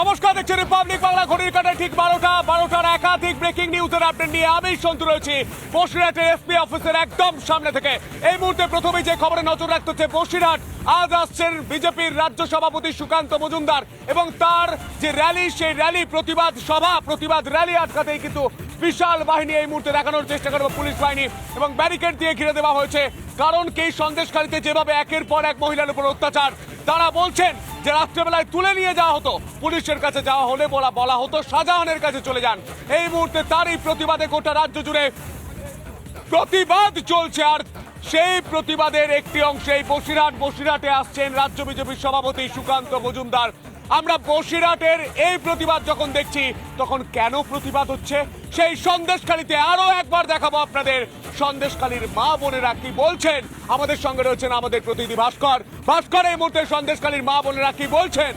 নমস্কার দেখছি রিপাবলিক বাংলা ঘড়ির কাটে ঠিক বারোটা, বারোটার একাধিক ব্রেকিং নিউজের আপডেট নিয়ে আমি সন্তু রয়েছি। বসিরহাটের এসপি অফিসের একদম সামনে থেকে। এই মুহূর্তে প্রথমেই যে খবরে নজর রাখতে হচ্ছে, বসিরহাট, আজ আসছেন বিজেপির রাজ্য সভাপতি সুকান্ত মজুমদার এবং তার যে র্যালি সেই র্যালি প্রতিবাদ সভা, প্রতিবাদ র্যালি আটকাতেই কিন্তু বিশাল বাহিনী এই মুহূর্তে দেখানোর চেষ্টা করবে পুলিশ বাহিনী এবং ব্যারিকেড দিয়ে ঘিরে দেওয়া হয়েছে। কারণ কি সন্দেশকারীতে যেভাবে একের পর এক মহিলার উপর অত্যাচার, তারা বলছেন যে রাত্রেবেলায় তুলে নিয়ে যাওয়া হতো। পুলিশের কাছে যাওয়া হলে বলা বলা হতো, শাহজাহানের কাছে চলে যান। এই মুহূর্তে তারই প্রতিবাদে গোটা রাজ্য জুড়ে প্রতিবাদ চলছে আর সেই প্রতিবাদের একটি অংশে এই বসিরহাট, বসিরহাটে আসছেন রাজ্য বিজেপির সভাপতি সুকান্ত মজুমদার। আমরা বসিরহাটের এই প্রতিবাদ যখন দেখছি, তখন কেন প্রতিবাদ হচ্ছে? সেই সন্দেশখালীতে আরও একবার দেখাবো আপনাদের। সন্দেশখালীর মা বোনেরা কি বলছেন? আমাদের সঙ্গে রয়েছেন আমাদের প্রতিনিধি ভাস্কর। ভাস্কর, এই মুহূর্তে সন্দেশখালীর মা বোনেরা কি বলছেন?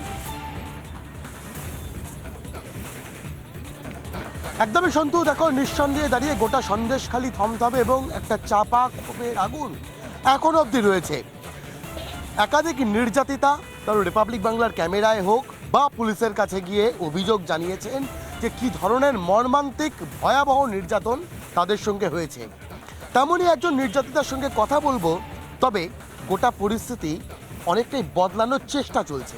একদমই সন্তু, দেখো, নিঃসন্দেহে দাঁড়িয়ে গোটা সন্দেশখালি থমথমে এবং একটা চাপা ক্ষোভের আগুন এখন অবধি রয়েছে। একাধিক নির্যাতিতা তার রিপাবলিক বাংলার ক্যামেরায় হোক বা পুলিশের কাছে গিয়ে অভিযোগ জানিয়েছেন যে কি ধরনের মর্মান্তিক ভয়াবহ নির্যাতন তাদের সঙ্গে হয়েছে। তেমনই একজন নির্যাতিতার সঙ্গে কথা বলব, তবে গোটা পরিস্থিতি অনেকটাই বদলানোর চেষ্টা চলছে।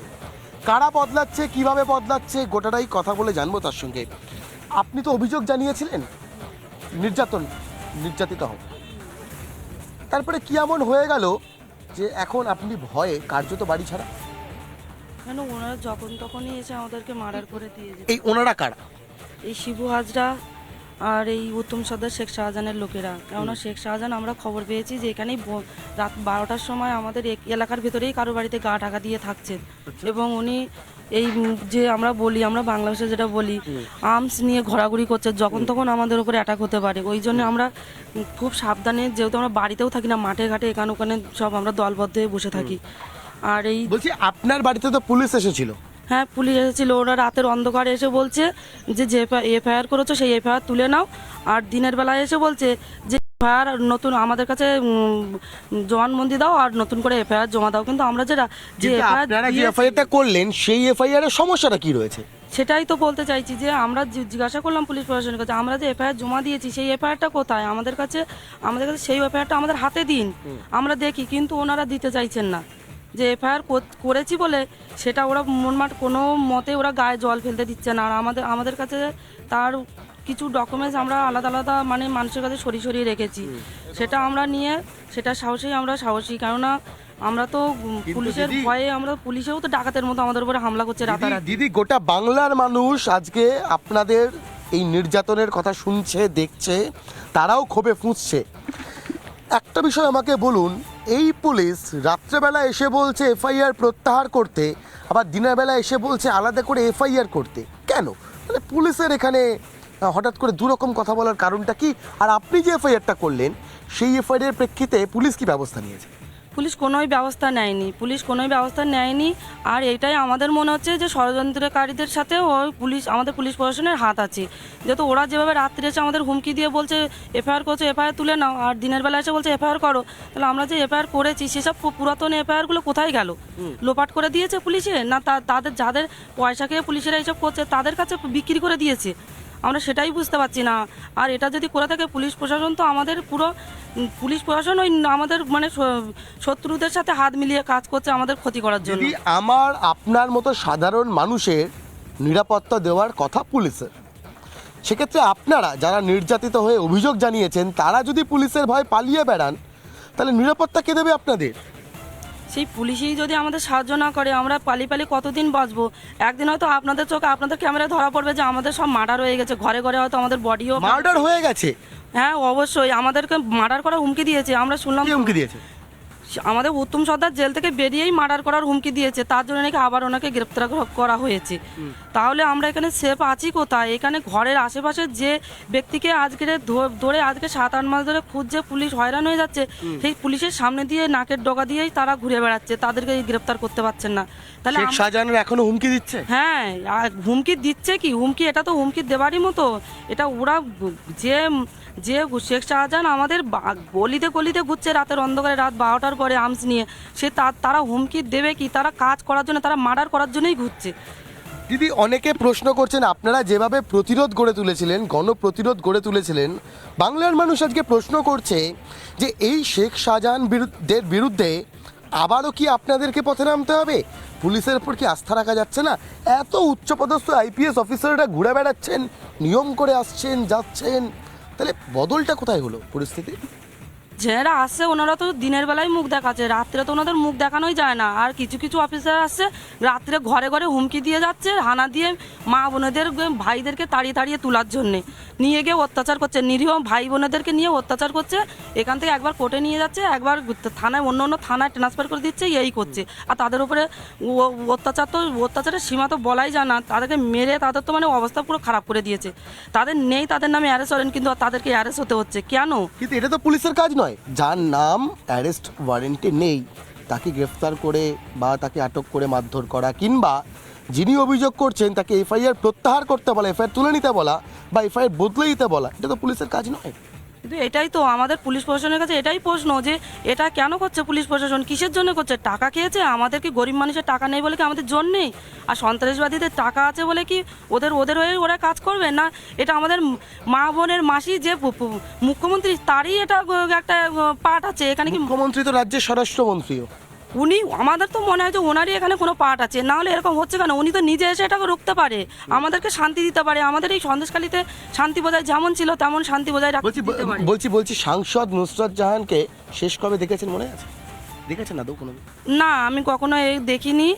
কারা বদলাচ্ছে, কীভাবে বদলাচ্ছে, গোটাটাই কথা বলে জানব তার সঙ্গে। আপনি তো অভিযোগ জানিয়েছিলেন, নির্যাতন, নির্যাতিত হন তারপরে কি এমন হয়ে গেল যে এখন আপনি ভয়ে কার্যত বাড়ি ছাড়া? কেন ওনারা যখন তখনই এসে আমাদেরকে মার্ডার করে দিয়ে এই ওনারা কারা? এই শিবু হাজরা আর এই উত্তম সর্দার শেখ শাহজাহানের লোকেরা। কেননা শেখ শাহজাহান আমরা খবর পেয়েছি যে এখানেই ব- রাত বারোটার সময় আমাদের এক- এলাকার ভেতরেই কারও বাড়িতে গা ঢাকা দিয়ে থাকছেন। এবং উনি এই যে আমরা বলি আমরা বাংলাদেশে যেটা বলি আর্মস নিয়ে ঘোরাঘুরি করছে যখন তখন আমাদের উপরে অ্যাটাক হতে পারে। ওই জন্য আমরা খুব সাবধানে যেহেতু আমরা বাড়িতেও থাকি না মাঠে ঘাটে এখানে ওখানে সব আমরা দলবদ্ধ হয়ে বসে থাকি। আর এই বলছি আপনার বাড়িতে তো পুলিশ এসেছিল। হ্যাঁ পুলিশ এসেছিল। ওরা রাতের অন্ধকারে এসে বলছে যে যে এফআইআর করেছ সেই এফআইআর তুলে নাও। আর দিনের বেলায় এসে বলছে যে এফআইআর নতুন আমাদের কাছে জবানবন্দি দাও আর নতুন করে এফআইআর জমা দাও। কিন্তু আমরা যেটা যে আপনারা যে এফআইআরটা করলেন সেই এফআইআর এর সমস্যাটা কি রয়েছে? সেটাই তো বলতে চাইছি যে আমরা জিজ্ঞাসা করলাম পুলিশ প্রশাসনের কাছে আমরা যে এফআইআর জমা দিয়েছি সেই এফআইআরটা কোথায়? আমাদের কাছে আমাদের কাছে সেই এফআইআরটা আমাদের হাতে দিন। আমরা দেখি কিন্তু ওনারা দিতে চাইছেন না। যে এফআইআর করেছি বলে সেটা ওরা মনমাট কোনো মতে ওরা গায়ে জল ফেলতে দিচ্ছে না। আর আমাদের আমাদের কাছে তার কিছু ডকুমেন্টস আমরা আলাদা আলাদা মানে মানুষের কাছে সরিয়ে সরিয়ে রেখেছি। সেটা আমরা নিয়ে সেটা সাহসী আমরা সাহসী। কেননা আমরা তো পুলিশের ভয়ে আমরা পুলিশেও তো ডাকাতের মতো আমাদের উপরে হামলা করছে রাতারাতি। দিদি গোটা বাংলার মানুষ আজকে আপনাদের এই নির্যাতনের কথা শুনছে দেখছে তারাও ক্ষোভে ফুঁসছে। একটা বিষয় আমাকে বলুন এই পুলিশ রাত্রেবেলা এসে বলছে এফআইআর প্রত্যাহার করতে আবার দিনের বেলা এসে বলছে আলাদা করে এফআইআর করতে। কেন? মানে পুলিশের এখানে হঠাৎ করে দুরকম কথা বলার কারণটা কি? আর আপনি যে এফআইআরটা করলেন সেই এফআইআর প্রেক্ষিতে পুলিশ কি ব্যবস্থা নিয়েছে? পুলিশ কোনোই ব্যবস্থা নেয়নি। পুলিশ কোনোই ব্যবস্থা নেয়নি। আর এটাই আমাদের মনে হচ্ছে যে ষড়যন্ত্রকারীদের সাথে ওই পুলিশ আমাদের পুলিশ প্রশাসনের হাত আছে। যেহেতু ওরা যেভাবে রাত্রে এসে আমাদের হুমকি দিয়ে বলছে এফআইআর করছে এফআইআর তুলে নাও। আর দিনের বেলা এসে বলছে এফআইআর করো। তাহলে আমরা যে এফআইআর করেছি সেসব পুরাতন এফআইআরগুলো কোথায় গেল? লোপাট করে দিয়েছে পুলিশে? না তা- তাদের যাদের পয়সা খেয়ে পুলিশেরা এইসব করছে তাদের কাছে বিক্রি করে দিয়েছে? আমরা সেটাই বুঝতে পারছি না। আর এটা যদি করে থাকে পুলিশ প্রশাসন, তো আমাদের পুরো পুলিশ প্রশাসন ওই আমাদের মানে শত্রুদের সাথে হাত মিলিয়ে কাজ করছে আমাদের ক্ষতি করার জন্য। আমার, আপনার মতো সাধারণ মানুষের নিরাপত্তা দেওয়ার কথা পুলিশের, সেক্ষেত্রে আপনারা যারা নির্যাতিত হয়ে অভিযোগ জানিয়েছেন, তারা যদি পুলিশের ভয় পালিয়ে বেড়ান, তাহলে নিরাপত্তা কে দেবে আপনাদের? সেই পুলিশই যদি আমাদের সাহায্য না করে আমরা পালি পালি কতদিন বাঁচবো? একদিন হয়তো আপনাদের চোখে আপনাদের ক্যামেরায় ধরা পড়বে যে আমাদের সব মার্ডার হয়ে গেছে। ঘরে ঘরে হয়তো আমাদের বডিও মার্ডার হয়ে গেছে? হ্যাঁ অবশ্যই। আমাদেরকে মার্ডার করা হুমকি দিয়েছে। আমরা শুনলাম হুমকি দিয়েছে? আমাদের উত্তম সর্দার জেল থেকে বেরিয়েই মার্ডার করার হুমকি দিয়েছে তার জন্য নাকি আবার ওনাকে গ্রেপ্তার করা- হয়েছে। তাহলে আমরা এখানে সেফ আছি কোথায়? এখানে ঘরের আশেপাশে যে ব্যক্তিকে আজকে ধরে আজকে সাত আট মাস ধরে খুঁজছে পুলিশ হয়রান হয়ে যাচ্ছে সেই পুলিশের সামনে দিয়ে নাকের ডগা দিয়েই তারা ঘুরে বেড়াচ্ছে তাদেরকে গ্রেপ্তার করতে পারছেন না। তাহলে শাহজাহানের এখনও হুমকি দিচ্ছে? হ্যাঁ হুমকি দিচ্ছে কি? হুমকি এটা তো হুমকি দেওয়ারই মতো। এটা ওরা যে যে শেখ শাহজাহান আমাদের গলিতে গলিতে ঘুরছে রাতের অন্ধকারে রাত বারোটার পরে আর্মস নিয়ে। সে তারা হুমকি দেবে কি? তারা কাজ করার জন্য, তারা মার্ডার করার জন্যই ঘুরছে। দিদি, অনেকে প্রশ্ন করছেন, আপনারা যেভাবে প্রতিরোধ গড়ে তুলেছিলেন, গণপ্রতিরোধ গড়ে তুলেছিলেন, বাংলার মানুষ আজকে প্রশ্ন করছে যে এই শেখ শাহজাহান বিরুদ্ধের বিরুদ্ধে আবারও কি আপনাদেরকে পথে নামতে হবে? পুলিশের উপর কি আস্থা রাখা যাচ্ছে না? এত উচ্চপদস্থ আইপিএস অফিসাররা ঘুরে বেড়াচ্ছেন, নিয়ম করে আসছেন, যাচ্ছেন। তাহলে বদলটা কোথায় হলো পরিস্থিতি? যারা আসছে ওনারা তো দিনের বেলায় মুখ দেখাচ্ছে, রাত্রে তো ওনাদের মুখ দেখানোই যায় না। আর কিছু কিছু অফিসার আসছে রাত্রে ঘরে ঘরে হুমকি দিয়ে যাচ্ছে, হানা দিয়ে মা বোনেদের, ভাইদেরকে তাড়িয়ে তাড়িয়ে তোলার জন্যে। নিয়ে গিয়ে অত্যাচার করছে। নিরীহ ভাই বোনেদেরকে নিয়ে অত্যাচার করছে। এখান থেকে একবার কোর্টে নিয়ে যাচ্ছে, একবার থানায় অন্য অন্য থানায় ট্রান্সফার করে দিচ্ছে, এই করছে। আর তাদের উপরে অত্যাচার তো অত্যাচারের সীমা তো বলাই যায় না। তাদেরকে মেরে তাদের তো মানে অবস্থা পুরো খারাপ করে দিয়েছে। তাদের নেই, তাদের নামে অ্যারেস্ট করেন, কিন্তু তাদেরকে অ্যারেস্ট হতে হচ্ছে। কেন? কিন্তু এটা তো পুলিশের কাজ নয়। যার নাম অ্যারেস্ট ওয়ারেন্টে নেই, তাকে গ্রেফতার করে বা তাকে আটক করে মারধর করা কিংবা যিনি অভিযোগ করছেন তাকে এফআইআর প্রত্যাহার করতে বলা এফআইআর তুলে নিতে বলা বা এফআইআর বদলে দিতে বলা এটা তো পুলিশের কাজ নয়। কিন্তু এটাই তো আমাদের পুলিশ প্রশাসনের কাছে এটাই প্রশ্ন যে এটা কেন করছে পুলিশ প্রশাসন? কিসের জন্য করছে? টাকা খেয়েছে? আমাদের কি গরিব মানুষের টাকা নেই বলে কি আমাদের জন্য নেই? আর সন্ত্রাসবাদীদের টাকা আছে বলে কি ওদের ওদের হয়ে ওরা কাজ করবে? না এটা আমাদের মা বোনের মাসি যে মুখ্যমন্ত্রী তারই এটা একটা পাঠ আছে। এখানে কি মুখ্যমন্ত্রী তো রাজ্যের স্বরাষ্ট্রমন্ত্রীও। উনি আমাদের তো মনে হয় যে ওনারই এখানে কোনো পার্ট আছে। না হলে এরকম হচ্ছে কেন? উনি তো নিজে এসে এটাকে রুখতে পারে। আমাদেরকে শান্তি দিতে পারে। আমাদের এই সন্দেশখালিতে শান্তি বজায় যেমন ছিল তেমন শান্তি বজায় রাখতে বলছি পারে। বলছি বলছি সাংসদ নুসরত জাহানকে শেষ কবে দেখেছেন মনে আছে? দেখেছেন আদৌ কোনো? না আমি কখনো এই দেখিনি।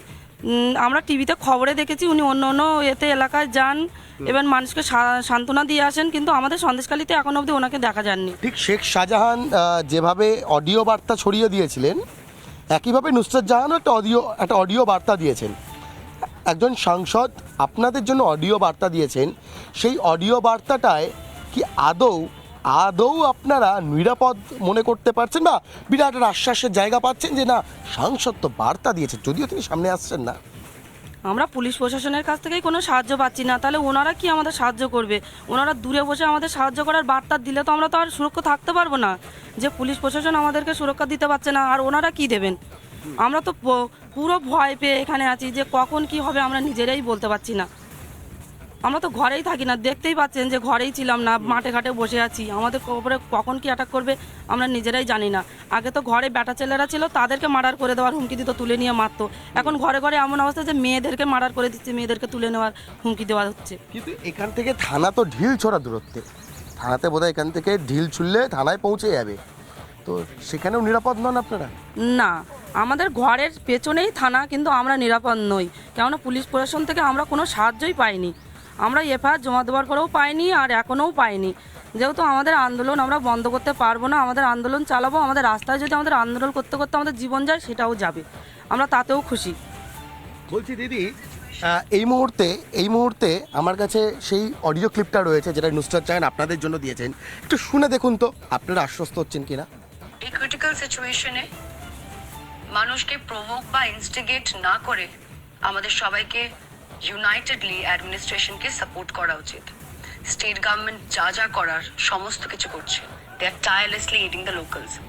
আমরা টিভিতে খবরে দেখেছি উনি অন্য অন্য এতে এলাকায় যান। এবার মানুষকে সান্ত্বনা দিয়ে আসেন কিন্তু আমাদের সন্দেশকালীতে এখন অবধি ওনাকে দেখা যাননি। ঠিক শেখ শাহজাহান যেভাবে অডিও বার্তা ছড়িয়ে দিয়েছিলেন একইভাবে নুসরত জাহানও একটা অডিও একটা অডিও বার্তা দিয়েছেন। একজন সাংসদ আপনাদের জন্য অডিও বার্তা দিয়েছেন, সেই অডিও বার্তাটায় কি আদৌ আদৌ আপনারা নিরাপদ মনে করতে পারছেন বা বিরাট আশ্বাসের জায়গা পাচ্ছেন যে না, সাংসদ তো বার্তা দিয়েছে, যদিও তিনি সামনে আসছেন না। আমরা পুলিশ প্রশাসনের কাছ থেকেই কোনো সাহায্য পাচ্ছি না। তাহলে ওনারা কি আমাদের সাহায্য করবে? ওনারা দূরে বসে আমাদের সাহায্য করার বার্তা দিলে তো আমরা তো আর সুরক্ষা থাকতে পারব না। যে পুলিশ প্রশাসন আমাদেরকে সুরক্ষা দিতে পারছে না, আর ওনারা কি দেবেন? আমরা তো পুরো ভয় পেয়ে এখানে আছি যে কখন কি হবে আমরা নিজেরাই বলতে পারছি না। আমরা তো ঘরেই থাকি না দেখতেই পাচ্ছেন যে ঘরেই ছিলাম না মাঠে ঘাটে বসে আছি। আমাদের উপরে কখন কি অ্যাটাক করবে আমরা নিজেরাই জানি না। আগে তো ঘরে বেটা ছেলেরা ছিল তাদেরকে মার্ডার করে দেওয়ার হুমকি দিত তুলে নিয়ে মারতো। এখন ঘরে ঘরে এমন অবস্থা যে মেয়েদেরকে মার্ডার করে দিচ্ছে মেয়েদেরকে তুলে নেওয়ার হুমকি দেওয়া হচ্ছে। কিন্তু এখান থেকে থানা তো ঢিল ছড়া দূরত্বে। থানাতে বোধহয় এখান থেকে ঢিল ছুললে থানায় পৌঁছে যাবে। তো সেখানেও নিরাপদ নন আপনারা? না আমাদের ঘরের পেছনেই থানা কিন্তু আমরা নিরাপদ নই। কেননা পুলিশ প্রশাসন থেকে আমরা কোনো সাহায্যই পাইনি। আমরা এফআইআর জমা দেওয়ার পরেও পাইনি আর এখনও পাইনি। যেহেতু আমাদের আন্দোলন আমরা বন্ধ করতে পারব না আমাদের আন্দোলন চালাবো আমাদের রাস্তায় যদি আমাদের আন্দোলন করতে করতে আমাদের জীবন যায় সেটাও যাবে। আমরা তাতেও খুশি। বলছি দিদি এই মুহূর্তে এই মুহূর্তে আমার কাছে সেই অডিও ক্লিপটা রয়েছে যেটা নুসরাত জাহান আপনাদের জন্য দিয়েছেন। একটু শুনে দেখুন তো আপনারা আশ্বস্ত হচ্ছেন কিনা? এই ক্রিটিক্যাল সিচুয়েশনে মানুষকে প্রভোক বা ইনস্টিগেট না করে আমাদের সবাইকে ইউনাইটেডলি অ্যাডমিনিস্ট্রেশনকে সাপোর্ট করা উচিত। স্টেট গভর্নমেন্ট যা যা করার সমস্ত কিছু করছে। They are tirelessly aiding the locals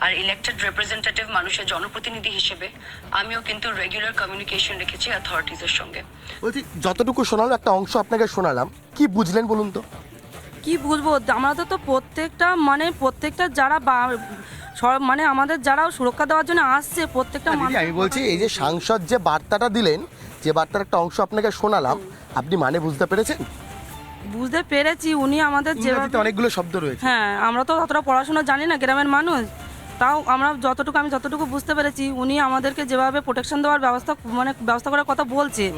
R elected representative মানুষের জনপ্রতিনিধি হিসেবে আমিও কিন্তু রেগুলার কমিউনিকেশন রেখেছি অথরিটিজের সঙ্গে। বলছি যতটুকু শোনালো একটা অংশ আপনাকে শোনালাম কি বুঝলেন বলুন তো? কি বুঝব? আমাদের তো প্রত্যেকটা মানে প্রত্যেকটা যারা বা- মানে আমাদের যারা সুরক্ষা দেওয়ার জন্য আসছে প্রত্যেকটা আমি বলছি এই যে সাংসদ যে বার্তাটা দিলেন যে বার্তার একটা অংশ আপনাকে শোনালাম আপনি মানে বুঝতে পেরেছেন? বুঝতে পেরেছি উনি আমাদের ইংরেজিতে যেভাবে অনেকগুলো শব্দ রয়েছে। হ্যাঁ আমরা তো অতটা পড়াশোনা জানি না গ্রামের মানুষ। তাও আমরা যতটুকু আমি যতটুকু বুঝতে পেরেছি উনি আমাদেরকে যেভাবে প্রোটেকশন দেওয়ার ব্যবস্থা মানে ব্যবস্থা করার কথা বলছে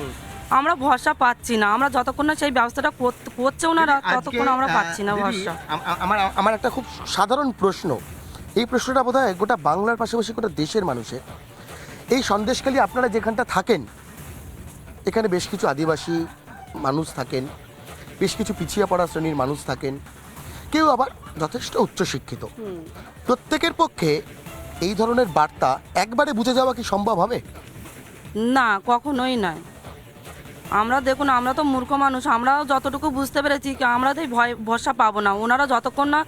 আমরা ভরসা পাচ্ছি না। আমরা যতক্ষণ না সেই ব্যবস্থাটা করছে ওনারা ততক্ষণ আমরা পাচ্ছি না ভরসা। আম- আম- আমার আমার একটা খুব সাধারণ প্রশ্ন। এই প্রশ্নটা বোধ হয় গোটা বাংলার পাশাপাশি গোটা দেশের মানুষের। এই সন্দেশখালী আপনারা যেখানটা থাকেন এখানে বেশ কিছু আদিবাসী মানুষ থাকেন বেশ কিছু পিছিয়ে পড়া শ্রেণির মানুষ থাকেন। কেউ আবার যথেষ্ট উচ্চশিক্ষিত। প্রত্যেকের পক্ষে এই ধরনের বার্তা একবারে বুঝে যাওয়া কি সম্ভব হবে? না কখনোই নয়। আমরা দেখুন আমরা তো মূর্খ মানুষ আমরাও যতটুকু বুঝতে পেরেছি কি আমরা তো এই ভয় ভরসা পাবো না। ওনারা যতক্ষণ না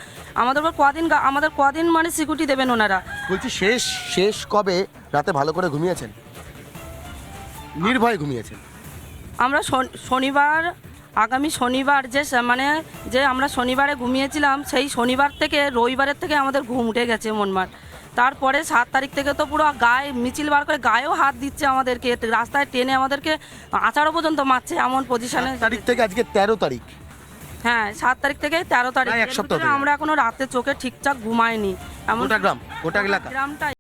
আমাদের উপর কদিন আমাদের কদিন মানে সিকিউরিটি দেবেন ওনারা। বলছি শেষ শেষ কবে রাতে ভালো করে ঘুমিয়েছেন? নির্ভয়ে ঘুমিয়েছেন। আমরা শন- শনিবার আগামী শনিবার যে মানে যে আমরা শনিবারে ঘুমিয়েছিলাম সেই শনিবার থেকে রবিবারের থেকে আমাদের ঘুম উঠে গেছে মনমার তারপরে সাত তারিখ থেকে তো পুরো গায়ে মিছিল বার করে গায়েও হাত দিচ্ছে আমাদেরকে রাস্তায় টেনে আমাদেরকে আচারও পর্যন্ত মারছে এমন পজিশনে তারিখ থেকে আজকে তেরো তারিখ। হ্যাঁ সাত তারিখ থেকে তেরো তারিখ আমরা এখনও রাতে চোখে ঠিকঠাক ঘুমাইনি। এমন গ্রাম গোটা এলাকা। গ্রামটা